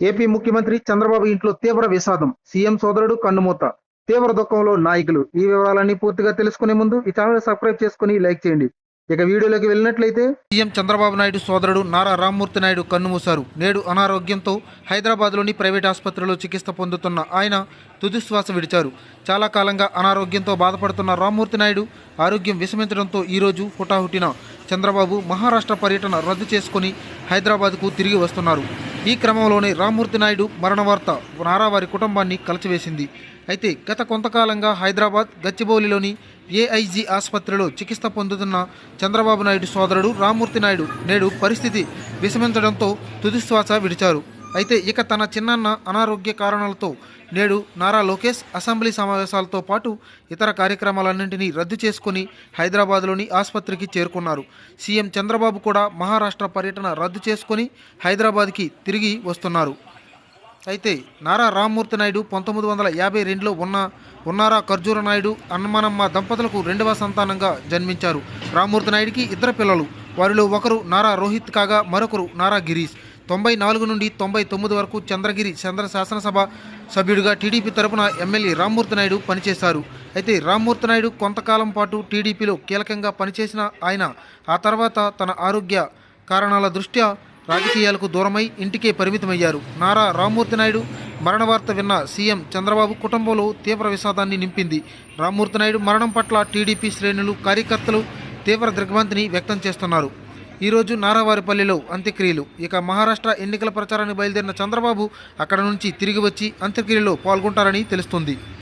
AP ముఖ్యమంత్రి చంద్రబాబు ఇంట్లో తీవ్ర విషాదం. సీఎం సోదరుడు కన్నుమూత. తీవ్ర దుఃఖంలో నాయకులు. ఈ వివరాలన్నీ పూర్తిగా తెలుసుకునే ముందు ఈ ఛానల్ సబ్స్క్రైబ్ చేసుకుని లైక్ చేయండి. ఇక వీడియోలోకి వెళ్ళినట్లయితే సీఎం చంద్రబాబు నాయుడు సోదరుడు నారా రామ్మూర్తి నాయుడు కన్నుమూశారు. నేడు అనారోగ్యంతో హైదరాబాద్లోని ప్రైవేట్ ఆసుపత్రిలో చికిత్స పొందుతున్న ఆయన తుదిశ్వాస విడిచారు. చాలా కాలంగా అనారోగ్యంతో బాధపడుతున్న రామ్మూర్తి నాయుడు ఆరోగ్యం విషమించడంతో ఈరోజు హుటాహుటిన చంద్రబాబు మహారాష్ట్ర పర్యటన రద్దు చేసుకుని హైదరాబాద్కు తిరిగి వస్తున్నారు. ఈ క్రమంలోనే రామ్మూర్తి నాయుడు మరణ వార్త నారా వారి కుటుంబాన్ని కలిచివేసింది. అయితే గత కొంతకాలంగా హైదరాబాద్ గచ్చిబౌలిలోని ఏఐజీ ఆసుపత్రిలో చికిత్స పొందుతున్న చంద్రబాబు నాయుడు సోదరుడు రామ్మూర్తి నాయుడు నేడు పరిస్థితి విషమించడంతో తుదిశ్వాస విడిచారు. అయితే ఇక తన చిన్నాన్న అనారోగ్య కారణాలతో నేడు నారా లోకేష్ అసెంబ్లీ సమావేశాలతో పాటు ఇతర కార్యక్రమాలన్నింటినీ రద్దు చేసుకుని హైదరాబాద్లోని ఆసుపత్రికి చేరుకున్నారు. సీఎం చంద్రబాబు కూడా మహారాష్ట్ర పర్యటన రద్దు చేసుకుని హైదరాబాద్కి తిరిగి వస్తున్నారు. అయితే నారా రామ్మూర్తి నాయుడు పంతొమ్మిది వందల యాభై రెండులో ఉన్న ఉన్నారా ఖర్జూర నాయుడు అన్నమానమ్మ దంపతులకు రెండవ సంతానంగా జన్మించారు. రామ్మూర్తి నాయుడికి ఇద్దరు పిల్లలు. వారిలో ఒకరు నారా రోహిత్ కాగా మరొకరు నారా గిరీష్. తొంభై నాలుగు నుండి తొంభై తొమ్మిది వరకు చంద్రగిరి చంద్ర శాసనసభ సభ్యుడిగా టీడీపీ తరపున ఎమ్మెల్యే రామ్మూర్తి నాయుడు పనిచేశారు. అయితే రామ్మూర్తి నాయుడు కొంతకాలం పాటు టీడీపీలో కీలకంగా పనిచేసిన ఆయన ఆ తర్వాత తన ఆరోగ్య కారణాల దృష్ట్యా రాజకీయాలకు దూరమై ఇంటికే పరిమితమయ్యారు. నారా రామ్మూర్తి నాయుడు మరణ వార్త విన్న సీఎం చంద్రబాబు కుటుంబంలో తీవ్ర విషాదాన్ని నింపింది. రామ్మూర్తి నాయుడు మరణం పట్ల టీడీపీ శ్రేణులు కార్యకర్తలు తీవ్ర దిగ్భ్రాంతిని వ్యక్తం చేస్తున్నారు. ఈరోజు నారావారిపల్లిలో అంత్యక్రియలు. ఇక మహారాష్ట్ర ఎన్నికల ప్రచారాన్ని బయలుదేరిన చంద్రబాబు అక్కడ నుంచి తిరిగి వచ్చి అంత్యక్రియలో పాల్గొంటారని తెలుస్తుంది.